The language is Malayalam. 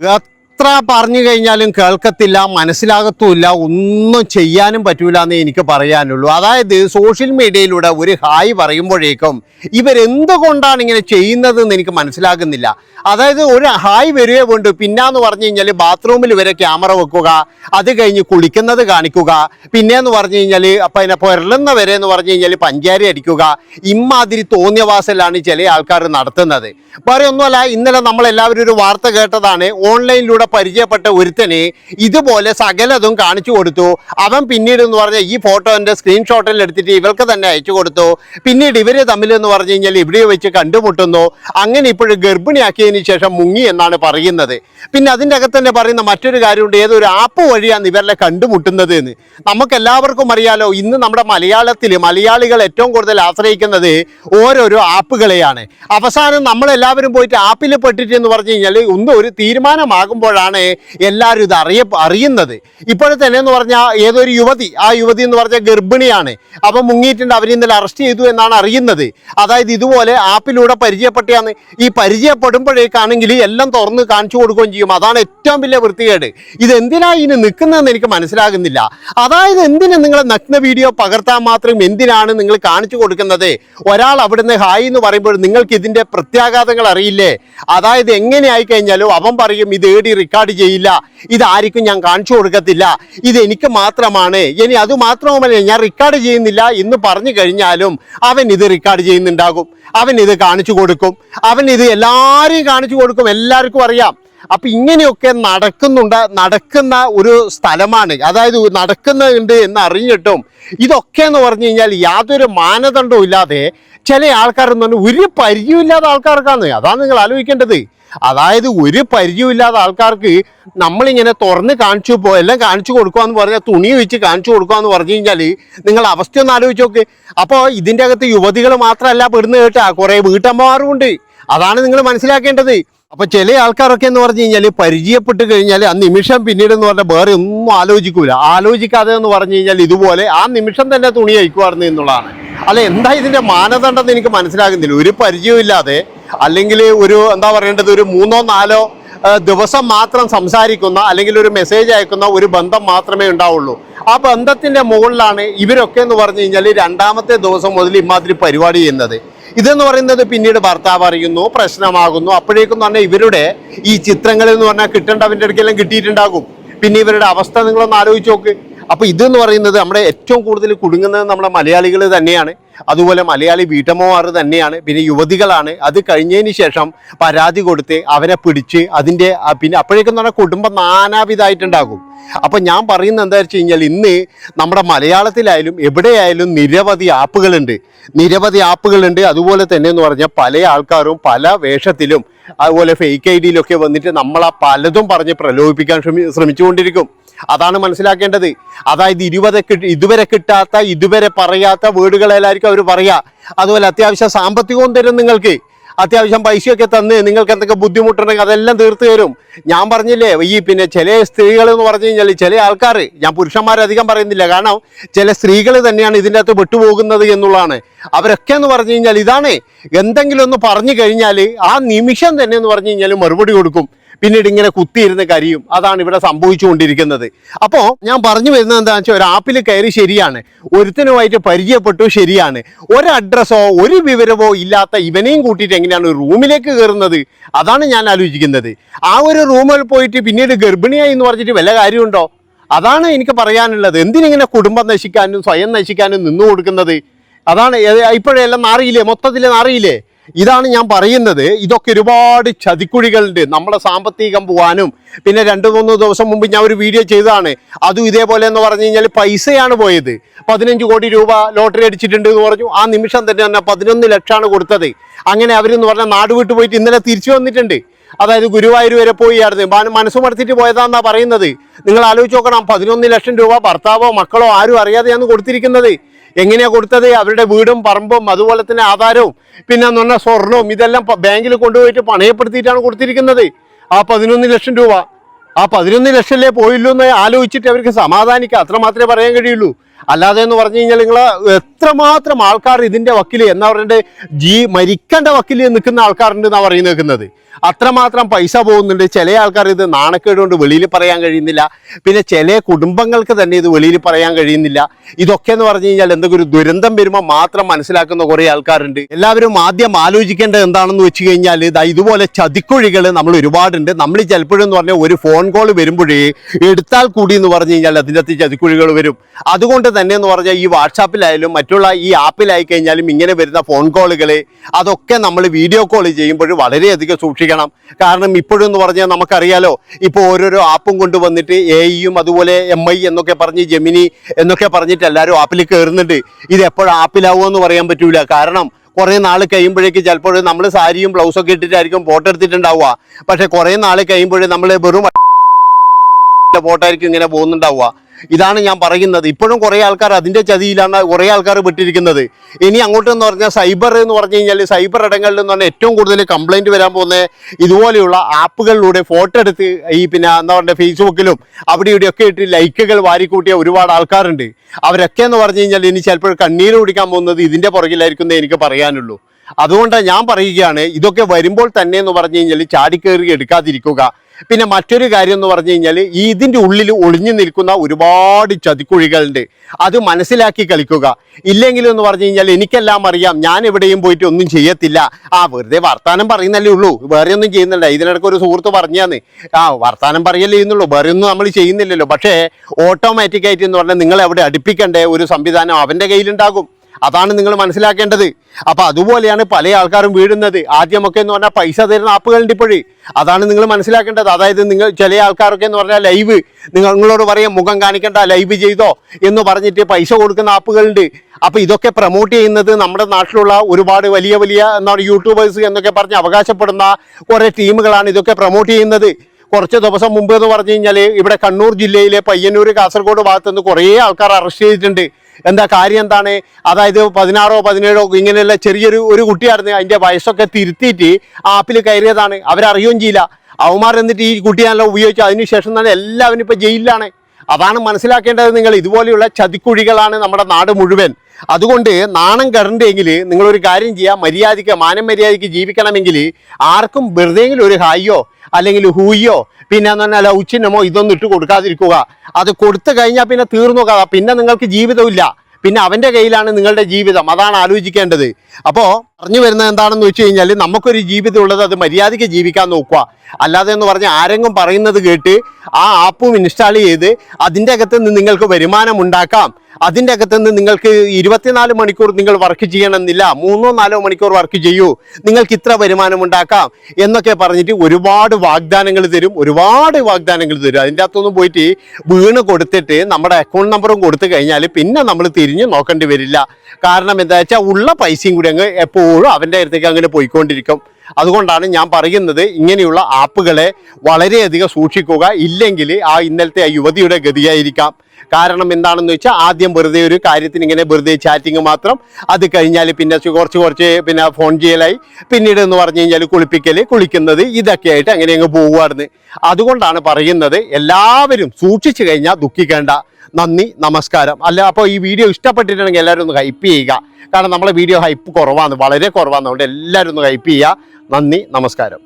Ve എത്ര പറഞ്ഞു കഴിഞ്ഞാലും കേൾക്കത്തില്ല മനസ്സിലാകത്തുമില്ല ഒന്നും ചെയ്യാനും പറ്റൂല എന്നേ എനിക്ക് പറയാനുള്ളൂ. അതായത് സോഷ്യൽ മീഡിയയിലൂടെ ഒരു ഹായ് പറയുമ്പോഴേക്കും ഇവരെന്തുകൊണ്ടാണ് ഇങ്ങനെ ചെയ്യുന്നത് എന്ന് എനിക്ക് മനസ്സിലാകുന്നില്ല. അതായത് ഒരു ഹായ് വരികയെ വേണ്ടു പിന്നാന്ന് പറഞ്ഞു കഴിഞ്ഞാൽ ബാത്റൂമിൽ വരെ ക്യാമറ വെക്കുക അത് കഴിഞ്ഞ് കുളിക്കുന്നത് കാണിക്കുക പിന്നെന്ന് പറഞ്ഞു കഴിഞ്ഞാൽ അപ്പം അതിനെ പുരളുന്ന വരെ എന്ന് പറഞ്ഞു കഴിഞ്ഞാൽ പഞ്ചാരി അടിക്കുക ഇമ്മാതിരി തോന്നിയവാസലാണ് ചില ആൾക്കാർ നടത്തുന്നത്. വേറെ ഒന്നുമല്ല ഇന്നലെ നമ്മളെല്ലാവരും ഒരു വാർത്ത കേട്ടതാണ് ഓൺലൈനിലൂടെ പരിചയപ്പെട്ട ഒരുത്തന് ഇതുപോലെ സകലതും കാണിച്ചു കൊടുത്തു. അവൻ പിന്നീട് എന്ന് പറഞ്ഞാൽ ഈ ഫോട്ടോന്റെ സ്ക്രീൻഷോട്ടിൽ എടുത്തിട്ട് ഇവർക്ക് തന്നെ അയച്ചു കൊടുത്തു. പിന്നീട് ഇവരെ തമ്മിൽ എന്ന് പറഞ്ഞു കഴിഞ്ഞാൽ ഇവിടെ വെച്ച് കണ്ടുമുട്ടുന്നു. അങ്ങനെ ഇപ്പോഴും ഗർഭിണിയാക്കിയതിന് ശേഷം മുങ്ങി എന്നാണ് പറയുന്നത്. പിന്നെ അതിന്റെ അകത്ത് തന്നെ പറയുന്ന മറ്റൊരു കാര്യമുണ്ട്. ഏതൊരു ആപ്പ് വഴിയാണ് ഇവരെ കണ്ടുമുട്ടുന്നത് എന്ന്. നമുക്ക് എല്ലാവർക്കും അറിയാലോ ഇന്ന് നമ്മുടെ മലയാളത്തിൽ മലയാളികൾ ഏറ്റവും കൂടുതൽ ആശ്രയിക്കുന്നത് ഓരോരോ ആപ്പുകളെയാണ് അവസാനം നമ്മളെല്ലാവരും പോയിട്ട് ആപ്പിൽ പെട്ടിട്ട് എന്ന് പറഞ്ഞു കഴിഞ്ഞാൽ ഒന്നും ഒരു തീരുമാനമാകുമ്പോഴാണ് എല്ലാവരും ഇത് അറിയ അറിയുന്നത്. ഇപ്പോഴത്തെ എന്ന് പറഞ്ഞാൽ ഏതൊരു യുവതി ആ യുവതി എന്ന് പറഞ്ഞാൽ ഗർഭിണിയാണ്. അപ്പം മുങ്ങിയിട്ടുണ്ട് അവർ ഇന്നലെ അറസ്റ്റ് ചെയ്തു എന്നാണ് അറിയുന്നത്. അതായത് ഇതുപോലെ ആപ്പിലൂടെ പരിചയപ്പെട്ടാന്ന് ഈ പരിചയപ്പെടുമ്പോഴേക്കാണെങ്കിൽ എല്ലാം തുറന്ന് കാണിച്ചു കൊടുക്കുകയും ചെയ്യും. അതാണ് ഏറ്റവും വലിയ വൃത്തികേട്. ഇത് എന്തിനാ ഇനി നിൽക്കുന്നതെന്ന് എനിക്ക് മനസ്സിലാകുന്നില്ല. അതായത് എന്തിനാ നിങ്ങൾ നഗ്ന വീഡിയോ പകർത്താൻ മാത്രം എന്തിനാണ് നിങ്ങൾ കാണിച്ചു കൊടുക്കുന്നത്? ഒരാൾ അവിടുന്ന് ഹായ് എന്ന് പറയുമ്പോൾ നിങ്ങൾക്ക് ഇതിന്റെ പ്രത്യാഘാതങ്ങൾ അറിയില്ലേ? അതായത് എങ്ങനെ ആയി കഴിഞ്ഞാലും അവൻ പറയും ഇത് ഏടി റെക്കോർഡ് ചെയ്യില്ല. ഇതാർക്കും ഞാൻ കാണിച്ചു കൊടുക്കത്തില്ല. ഇത് എനിക്ക് മാത്രമാണ്. ഇനി അത് മാത്രവുമല്ല ഞാൻ റെക്കോർഡ് ചെയ്യുന്നില്ല എന്ന് പറഞ്ഞു കഴിഞ്ഞാലും അവൻ ഇത് റെക്കോർഡ് ചെയ്യുന്നുണ്ടാകും. അവൻ ഇത് കാണിച്ചു കൊടുക്കും. അവൻ ഇത് എല്ലാവരെയും കാണിച്ചു കൊടുക്കും. എല്ലാവർക്കും അറിയാം. അപ്പൊ ഇങ്ങനെയൊക്കെ നടക്കുന്നുണ്ട് നടക്കുന്ന ഒരു സ്ഥലമാണ്. അതായത് നടക്കുന്നുണ്ട് എന്ന് അറിഞ്ഞിട്ടും ഇതൊക്കെ എന്ന് പറഞ്ഞു കഴിഞ്ഞാൽ യാതൊരു മാനദണ്ഡവും ഇല്ലാതെ ചില ആൾക്കാരെന്ന് പറഞ്ഞാൽ ഒരു പരിചയമില്ലാത്ത ആൾക്കാർക്കാണ്. അതാണ് നിങ്ങൾ ആലോചിക്കേണ്ടത്. അതായത് ഒരു പരിചയമില്ലാത്ത ആൾക്കാർക്ക് നമ്മളിങ്ങനെ തുറന്ന് കാണിച്ചു പോ എല്ലാം കാണിച്ചു കൊടുക്കുക എന്ന് പറഞ്ഞാൽ തുണി വെച്ച് കാണിച്ചു കൊടുക്കുക എന്ന് പറഞ്ഞു കഴിഞ്ഞാൽ നിങ്ങൾ അവസ്ഥ ഒന്ന് ആലോചിച്ച് നോക്ക്. അപ്പോൾ ഇതിന്റെ അകത്ത് യുവതികൾ മാത്രമല്ല പെടുന്ന കേട്ടാ. കുറേ വീട്ടമ്മമാരും ഉണ്ട്. അതാണ് നിങ്ങൾ മനസ്സിലാക്കേണ്ടത്. അപ്പൊ ചില ആൾക്കാരൊക്കെ എന്ന് പറഞ്ഞു കഴിഞ്ഞാൽ പരിചയപ്പെട്ട് കഴിഞ്ഞാൽ ആ നിമിഷം പിന്നീട് എന്ന് പറഞ്ഞാൽ വേറെ ഒന്നും ആലോചിക്കൂല. ആലോചിക്കാതെ എന്ന് പറഞ്ഞു കഴിഞ്ഞാൽ ഇതുപോലെ ആ നിമിഷം തന്നെ തുണി അയക്കുമായിരുന്നു എന്നുള്ളതാണ്. അല്ല എന്താ ഇതിന്റെ മാനദണ്ഡം എന്ന് എനിക്ക് മനസ്സിലാകുന്നില്ല. ഒരു പരിചയമില്ലാതെ അല്ലെങ്കിൽ ഒരു എന്താ പറയേണ്ടത് ഒരു മൂന്നോ നാലോ ദിവസം മാത്രം സംസാരിക്കുന്ന അല്ലെങ്കിൽ ഒരു മെസ്സേജ് അയക്കുന്ന ഒരു ബന്ധം മാത്രമേ ഉണ്ടാവുള്ളൂ. ആ ബന്ധത്തിന്റെ മുകളിലാണ് ഇവരൊക്കെ എന്ന് പറഞ്ഞു കഴിഞ്ഞാൽ രണ്ടാമത്തെ ദിവസം മുതൽ ഇമാതിരി പരിപാടി ചെയ്യുന്നത്. ഇതെന്ന് പറയുന്നത് പിന്നീട് ഭർത്താവ് അറിയുന്നു പ്രശ്നമാകുന്നു. അപ്പോഴേക്കും പറഞ്ഞാൽ ഇവരുടെ ഈ ചിത്രങ്ങളിൽ എന്ന് പറഞ്ഞാൽ കിട്ടേണ്ടവന്റെ അടുക്കെല്ലാം കിട്ടിയിട്ടുണ്ടാകും. പിന്നെ ഇവരുടെ അവസ്ഥ നിങ്ങളൊന്ന് ആലോചിച്ച് നോക്ക്. അപ്പൊ ഇതെന്ന് പറയുന്നത് നമ്മുടെ ഏറ്റവും കൂടുതൽ കുടുങ്ങുന്നത് നമ്മുടെ മലയാളികൾ തന്നെയാണ്. അതുപോലെ മലയാളി വീട്ടമ്മമാർ തന്നെയാണ് പിന്നെ യുവതികളാണ്. അത് കഴിഞ്ഞതിന് ശേഷം പരാതി കൊടുത്ത് അവനെ പിടിച്ച് അതിന്റെ പിന്നെ അപ്പോഴേക്കും എന്ന് പറഞ്ഞാൽ കുടുംബം നാനാവിധമായിട്ടുണ്ടാകും. അപ്പം ഞാൻ പറയുന്നത് എന്താ വെച്ച് കഴിഞ്ഞാൽ ഇന്ന് നമ്മുടെ മലയാളത്തിലായാലും എവിടെയായാലും നിരവധി ആപ്പുകളുണ്ട്. നിരവധി ആപ്പുകളുണ്ട്. അതുപോലെ തന്നെ എന്ന് പറഞ്ഞാൽ പല ആൾക്കാരും പല വേഷത്തിലും അതുപോലെ ഫേക്ക് ഐ ഡിയിലൊക്കെ വന്നിട്ട് നമ്മളെ പലതും പറഞ്ഞ് പ്രലോഭിപ്പിക്കാൻ ശ്രമി ശ്രമിച്ചുകൊണ്ടിരിക്കും. അതാണ് മനസ്സിലാക്കേണ്ടത്. അതായത് ഇരുപത് ഇതുവരെ കിട്ടാത്ത ഇതുവരെ പറയാത്ത വേർഡുകളെല്ലാവർക്കും അവർ പറയാ. അതുപോലെ അത്യാവശ്യം സാമ്പത്തികവും തരും നിങ്ങൾക്ക്. അത്യാവശ്യം പൈസയൊക്കെ തന്ന് നിങ്ങൾക്ക് എന്തൊക്കെ ബുദ്ധിമുട്ടുണ്ടെങ്കിൽ അതെല്ലാം തീർത്തു തരും. ഞാൻ പറഞ്ഞില്ലേ ഈ പിന്നെ ചില സ്ത്രീകൾ എന്ന് പറഞ്ഞു കഴിഞ്ഞാൽ ചില ആൾക്കാർ ഞാൻ പുരുഷന്മാരധികം പറയുന്നില്ല. കാരണം ചില സ്ത്രീകൾ തന്നെയാണ് ഇതിന്റെ അകത്ത് വിട്ടുപോകുന്നത് എന്നുള്ളതാണ്. അവരൊക്കെ എന്ന് പറഞ്ഞു കഴിഞ്ഞാൽ ഇതാണ്. എന്തെങ്കിലും ഒന്ന് പറഞ്ഞു കഴിഞ്ഞാൽ ആ നിമിഷം തന്നെ എന്ന് പറഞ്ഞു കഴിഞ്ഞാൽ മറുപടി കൊടുക്കും. പിന്നീട് ഇങ്ങനെ കുത്തിയിരുന്ന് കരിയും. അതാണ് ഇവിടെ സംഭവിച്ചുകൊണ്ടിരിക്കുന്നത്. അപ്പോൾ ഞാൻ പറഞ്ഞു വരുന്നത് എന്താണെന്ന് വെച്ചാൽ ഒരു ആപ്പിൽ കയറി ശരിയാണ്. ഒരുത്തനുമായിട്ട് പരിചയപ്പെട്ടു ശരിയാണ്. ഒരു അഡ്രസ്സോ ഒരു വിവരമോ ഇല്ലാത്ത ഇവനെയും കൂട്ടിയിട്ട് എങ്ങനെയാണ് റൂമിലേക്ക് കയറുന്നത്? അതാണ് ഞാൻ ആലോചിക്കുന്നത്. ആ ഒരു റൂമിൽ പോയിട്ട് പിന്നീട് ഗർഭിണിയായി എന്ന് പറഞ്ഞിട്ട് വല്ല കാര്യമുണ്ടോ? അതാണ് എനിക്ക് പറയാനുള്ളത്. എന്തിനിങ്ങനെ കുടുംബം നശിക്കാനും സ്വയം നശിക്കാനും നിന്നു കൊടുക്കുന്നത് അതാണ് ഇപ്പോഴെല്ലാം നാറിയില്ലേ? മൊത്തത്തിൽ നാറിയില്ലേ? ഇതാണ് ഞാൻ പറയുന്നത്. ഇതൊക്കെ ഒരുപാട് ചതിക്കുഴികളുണ്ട്. നമ്മളെ സാമ്പത്തികം പോകാനും പിന്നെ രണ്ട് മൂന്ന് ദിവസം മുമ്പ് ഞാൻ ഒരു വീഡിയോ ചെയ്തതാണ്. അതും ഇതേപോലെ എന്ന് പറഞ്ഞു കഴിഞ്ഞാൽ പൈസയാണ് പോയത്. പതിനഞ്ച് കോടി രൂപ ലോട്ടറി അടിച്ചിട്ടുണ്ട് എന്ന് പറഞ്ഞു. ആ നിമിഷം തന്നെ തന്നെ പതിനൊന്ന് ലക്ഷമാണ് കൊടുത്തത്. അങ്ങനെ അവരെന്ന് പറഞ്ഞാൽ നാട് വിട്ടു പോയിട്ട് ഇന്നലെ തിരിച്ചു വന്നിട്ടുണ്ട്. അതായത് ഗുരുവായൂർ വരെ പോയായിരുന്നു മനസ്സ് മടുത്തിട്ട് പോയതാന്നാ പറയുന്നത്. നിങ്ങൾ ആലോചിച്ച് നോക്കണം പതിനൊന്ന് ലക്ഷം രൂപ ഭർത്താവോ മക്കളോ ആരും അറിയാതെയാണ് കൊടുത്തിരിക്കുന്നത്. എങ്ങനെയാ കൊടുത്തത്? അവരുടെ വീടും പറമ്പും അതുപോലെ തന്നെ ആധാരവും പിന്നെ എന്ന് പറഞ്ഞാൽ സ്വർണവും ഇതെല്ലാം ബാങ്കിൽ കൊണ്ടുപോയിട്ട് പണയപ്പെടുത്തിയിട്ടാണ് കൊടുത്തിരിക്കുന്നത്. ആ പതിനൊന്ന് ലക്ഷം രൂപ. ആ പതിനൊന്ന് ലക്ഷമല്ലേ പോയില്ലൂ എന്ന് ആലോചിച്ചിട്ട് അവർക്ക് സമാധാനിക്കുക അത്ര മാത്രമേ പറയാൻ കഴിയുള്ളൂ. അല്ലാതെ എന്ന് പറഞ്ഞു കഴിഞ്ഞാൽ നിങ്ങൾ എത്രമാത്രം ആൾക്കാർ ഇതിന്റെ വക്കിൽ എന്നാ പറയുന്നത് ജീ മരിക്കേണ്ട വക്കിൽ നിൽക്കുന്ന ആൾക്കാരുണ്ട് എന്നാ പറയുന്നത് നിൽക്കുന്നത് അത്രമാത്രം പൈസ പോകുന്നുണ്ട്. ചില ആൾക്കാർ ഇത് നാണക്കേട് കൊണ്ട് വെളിയിൽ പറയാൻ കഴിയുന്നില്ല. പിന്നെ ചില കുടുംബങ്ങൾക്ക് തന്നെ ഇത് വെളിയിൽ പറയാൻ കഴിയുന്നില്ല. ഇതൊക്കെ എന്ന് പറഞ്ഞു കഴിഞ്ഞാൽ എന്തെങ്കിലും ഒരു ദുരന്തം വരുമ്പോൾ മാത്രം മനസ്സിലാക്കുന്ന കുറേ ആൾക്കാരുണ്ട്. എല്ലാവരും ആദ്യം ആലോചിക്കേണ്ടത് എന്താണെന്ന് വെച്ച് കഴിഞ്ഞാൽ ഇതാ ഇതുപോലെ ചതിക്കുഴികൾ നമ്മൾ ഒരുപാടുണ്ട്. നമ്മൾ ചിലപ്പോഴെന്ന് പറഞ്ഞാൽ ഒരു ഫോൺ കോൾ വരുമ്പോഴേ എടുത്താൽ കൂടി എന്ന് പറഞ്ഞു കഴിഞ്ഞാൽ അതിന്റെ അകത്ത് ചതിക്കുഴികൾ വരും. അതുകൊണ്ട് തന്നെ എന്ന് പറഞ്ഞാൽ ഈ വാട്സാപ്പിലായാലും മറ്റുള്ള ഈ ആപ്പിലായി കഴിഞ്ഞാലും ഇങ്ങനെ വരുന്ന ഫോൺ കോളുകൾ അതൊക്കെ നമ്മൾ വീഡിയോ കോൾ ചെയ്യുമ്പോൾ വളരെയധികം സൂക്ഷിക്കണം. കാരണം ഇപ്പോഴും എന്ന് പറഞ്ഞാൽ നമുക്കറിയാലോ ഇപ്പോൾ ഓരോരോ ആപ്പും കൊണ്ടുവന്നിട്ട് എ ഇയും അതുപോലെ എം ഐ എന്നൊക്കെ പറഞ്ഞ് ജെമിനി എന്നൊക്കെ പറഞ്ഞിട്ട് എല്ലാവരും ആപ്പിൽ കയറുന്നുണ്ട് ഇത് എപ്പോഴും ആപ്പിലാവുമെന്ന് പറയാൻ പറ്റൂല. കാരണം കുറേ നാൾ കഴിയുമ്പോഴേക്ക് ചിലപ്പോൾ നമ്മൾ സാരിയും ബ്ലൗസൊക്കെ ഇട്ടിട്ടായിരിക്കും ഫോട്ടോ എടുത്തിട്ടുണ്ടാവുക. പക്ഷേ കുറേ നാൾ കഴിയുമ്പോഴേ നമ്മൾ വെറും ഫോട്ടോ ആയിരിക്കും ഇങ്ങനെ പോകുന്നുണ്ടാവുക. ഇതാണ് ഞാൻ പറയുന്നത്. ഇപ്പോഴും കുറേ ആൾക്കാർ അതിന്റെ ചതിയിലാണ് കുറേ ആൾക്കാർ വിട്ടിരിക്കുന്നത് ഇനി അങ്ങോട്ട് എന്ന് പറഞ്ഞാൽ സൈബർ എന്ന് പറഞ്ഞു കഴിഞ്ഞാൽ സൈബർ ഇടങ്ങളിൽ എന്ന് പറഞ്ഞാൽ ഏറ്റവും കൂടുതൽ കംപ്ലൈന്റ് വരാൻ പോകുന്ന ഇതുപോലെയുള്ള ആപ്പുകളിലൂടെ ഫോട്ടോ എടുത്ത് ഈ പിന്നെ എന്താ പറയുക ഫേസ്ബുക്കിലും അവിടെ ഇവിടെയൊക്കെ ഇട്ട് ലൈക്കുകൾ വാരിക്കൂട്ടിയ ഒരുപാട് ആൾക്കാരുണ്ട്. അവരൊക്കെ എന്ന് പറഞ്ഞു കഴിഞ്ഞാൽ ഇനി ചിലപ്പോൾ കണ്ണീര് കുടിക്കാൻ പോകുന്നത് ഇതിന്റെ പുറകിലായിരിക്കും എനിക്ക് പറയാനുള്ളൂ. അതുകൊണ്ട് ഞാൻ പറയുകയാണ് ഇതൊക്കെ വരുമ്പോൾ തന്നെ എന്ന് പറഞ്ഞു കഴിഞ്ഞാൽ ചാടിക്കേറി എടുക്കാതിരിക്കുക. പിന്നെ മറ്റൊരു കാര്യം എന്ന് പറഞ്ഞു കഴിഞ്ഞാൽ ഈ ഇതിന്റെ ഉള്ളിൽ ഒളിഞ്ഞു നിൽക്കുന്ന ഒരുപാട് ചതിക്കുഴികളുണ്ട്. അത് മനസ്സിലാക്കി കളിക്കുക. ഇല്ലെങ്കിലും എന്ന് പറഞ്ഞു കഴിഞ്ഞാൽ എനിക്കെല്ലാം അറിയാം. ഞാൻ എവിടെയും പോയിട്ട് ഒന്നും ചെയ്യത്തില്ല. ആ വെറുതെ വർത്താനം പറയുന്നല്ലേ ഉള്ളൂ. വേറെ ഒന്നും ചെയ്യുന്നില്ല. ഇതിനിടയ്ക്ക് ഒരു സുഹൃത്ത് പറഞ്ഞാന്ന്. ആ വർത്താനം പറയല്ലേ ചെയ്യുന്നുള്ളൂ. വേറെ ഒന്നും നമ്മൾ ചെയ്യുന്നില്ലല്ലോ. പക്ഷേ ഓട്ടോമാറ്റിക്കായിട്ട് എന്ന് പറഞ്ഞാൽ നിങ്ങൾ എവിടെ അടുപ്പിക്കണ്ടേ? ഒരു സംവിധാനം അവന്റെ കയ്യിലുണ്ടാകും. അതാണ് നിങ്ങൾ മനസ്സിലാക്കേണ്ടത്. അപ്പൊ അതുപോലെയാണ് പല ആൾക്കാരും വീഴുന്നത്. ആദ്യമൊക്കെ എന്ന് പറഞ്ഞാൽ പൈസ തരുന്ന ആപ്പുകളുണ്ട് ഇപ്പോഴേ. അതാണ് നിങ്ങൾ മനസ്സിലാക്കേണ്ടത്. അതായത് നിങ്ങൾ ചില ആൾക്കാരൊക്കെ എന്ന് പറഞ്ഞാൽ ലൈവ് നിങ്ങൾ നിങ്ങളോട് പറയാം മുഖം കാണിക്കേണ്ട ലൈവ് ചെയ്തോ എന്ന് പറഞ്ഞിട്ട് പൈസ കൊടുക്കുന്ന ആപ്പുകളുണ്ട് അപ്പോൾ ഇതൊക്കെ പ്രൊമോട്ട് ചെയ്യുന്നത് നമ്മുടെ നാട്ടിലുള്ള ഒരുപാട് വലിയ വലിയ എന്താണ് യൂട്യൂബേഴ്സ് എന്നൊക്കെ പറഞ്ഞ് അവകാശപ്പെടുന്ന കുറേ ടീമുകളാണ് ഇതൊക്കെ പ്രൊമോട്ട് ചെയ്യുന്നത്. കുറച്ച് ദിവസം മുമ്പ് എന്ന് പറഞ്ഞു കഴിഞ്ഞാൽ ഇവിടെ കണ്ണൂർ ജില്ലയിലെ പയ്യന്നൂർ കാസർഗോഡ് ഭാഗത്തുനിന്ന് കുറേ ആൾക്കാർ അറസ്റ്റ് ചെയ്തിട്ടുണ്ട്. എന്താ കാര്യം എന്താണ്? അതായത് പതിനാറോ പതിനേഴോ ഇങ്ങനെയുള്ള ചെറിയൊരു ഒരു കുട്ടിയായിരുന്നു. അതിന്റെ വയസ്സൊക്കെ തിരുത്തിയിട്ട് ആപ്പിൽ കയറിയതാണ്. അവരറിയുകയും ചെയ്യില്ല. അവന്മാർ എന്നിട്ട് ഈ കുട്ടിയാണല്ലോ ഉപയോഗിച്ചു. അതിനുശേഷം തന്നെ എല്ലാവരും ഇപ്പോൾ ജയിലിലാണ്. അതാണ് മനസ്സിലാക്കേണ്ടത് നിങ്ങൾ ഇതുപോലെയുള്ള ചതിക്കുഴികളാണ് നമ്മുടെ നാട് മുഴുവൻ. അതുകൊണ്ട് നാണം കടണ്ടെങ്കിൽ നിങ്ങളൊരു കാര്യം ചെയ്യുക മര്യാദയ്ക്ക് മാനം മര്യാദയ്ക്ക് ജീവിക്കണമെങ്കിൽ ആർക്കും വെറുതെയെങ്കിലും ഒരു ഹായിയോ അല്ലെങ്കിൽ ഹൂയോ പിന്നെ എന്ന് പറഞ്ഞാൽ ഉച്ചിനമോ ഇതൊന്നും ഇട്ട് കൊടുക്കാതിരിക്കുക. അത് കൊടുത്തു കഴിഞ്ഞാൽ പിന്നെ തീർന്നു കഥ പിന്നെ നിങ്ങൾക്ക് ജീവിതമില്ല പിന്നെ അവന്റെ കയ്യിലാണ് നിങ്ങളുടെ ജീവിതം. അതാണ് ആലോചിക്കേണ്ടത്. അപ്പോൾ പറഞ്ഞു വരുന്നത് എന്താണെന്ന് വെച്ച് കഴിഞ്ഞാൽ നമുക്കൊരു ജീവിതം ഉള്ളത് അത് മര്യാദയ്ക്ക് ജീവിക്കാൻ നോക്കുക. അല്ലാതെ എന്ന് പറഞ്ഞാൽ ആരെങ്കിലും പറയുന്നത് കേട്ട് ആ ആപ്പും ഇൻസ്റ്റാൾ ചെയ്ത് അതിന്റെ അകത്ത് നിന്ന് നിങ്ങൾക്ക് വരുമാനം ഉണ്ടാക്കാം. അതിന്റെ അകത്തുനിന്ന് നിങ്ങൾക്ക് ഇരുപത്തിനാല് മണിക്കൂർ നിങ്ങൾ വർക്ക് ചെയ്യണമെന്നില്ല മൂന്നോ നാലോ മണിക്കൂർ വർക്ക് ചെയ്യൂ നിങ്ങൾക്ക് ഇത്ര വരുമാനം ഉണ്ടാക്കാം എന്നൊക്കെ പറഞ്ഞിട്ട് ഒരുപാട് വാഗ്ദാനങ്ങൾ തരും ഒരുപാട് വാഗ്ദാനങ്ങൾ തരും. അതിന്റെ അകത്തൊന്നും പോയിട്ട് വീണ് കൊടുത്തിട്ട് നമ്മുടെ അക്കൗണ്ട് നമ്പറും കൊടുത്തു കഴിഞ്ഞാൽ പിന്നെ നമ്മൾ തിരിഞ്ഞ് നോക്കേണ്ടി വരില്ല. കാരണം എന്താ വെച്ചാൽ ഉള്ള പൈസയും കൂടി അങ്ങ് എപ്പോഴും അവന്റെ അടുത്തേക്ക് അങ്ങനെ പോയിക്കൊണ്ടിരിക്കും. അതുകൊണ്ടാണ് ഞാൻ പറയുന്നത് ഇങ്ങനെയുള്ള ആപ്പുകളെ വളരെയധികം സൂക്ഷിക്കുക. ഇല്ലെങ്കിൽ ആ ഇന്നലത്തെ ആ യുവതിയുടെ ഗതിയായിരിക്കാം. കാരണം എന്താണെന്ന് വെച്ചാൽ ആദ്യം വെറുതെ ഒരു കാര്യത്തിന് ഇങ്ങനെ വെറുതെ ചാറ്റിങ് മാത്രം. അത് കഴിഞ്ഞാൽ പിന്നെ കുറച്ച് കുറച്ച് പിന്നെ ഫോൺ ചെയ്യലായി. പിന്നീട് എന്ന് പറഞ്ഞു കഴിഞ്ഞാൽ കുളിപ്പിക്കൽ കുളിക്കുന്നത് ഇതൊക്കെ ആയിട്ട് അങ്ങനെ അങ്ങ് പോകുമായിരുന്നു അതുകൊണ്ടാണ് പറയുന്നത് എല്ലാവരും സൂക്ഷിച്ചു കഴിഞ്ഞാൽ ദുഃഖിക്കേണ്ട. നന്ദി നമസ്കാരം. അല്ല അപ്പോൾ ഈ വീഡിയോ ഇഷ്ടപ്പെട്ടിട്ടുണ്ടെങ്കിൽ എല്ലാവരും ഒന്ന് ഹൈപ്പ് ചെയ്യുക. കാരണം നമ്മളെ വീഡിയോ ഹൈപ്പ് കുറവാണ് വളരെ കുറവാണ്. അതുകൊണ്ട് എല്ലാവരും ഒന്ന് ഹൈപ്പ് ചെയ്യുക. നന്ദി നമസ്കാരം.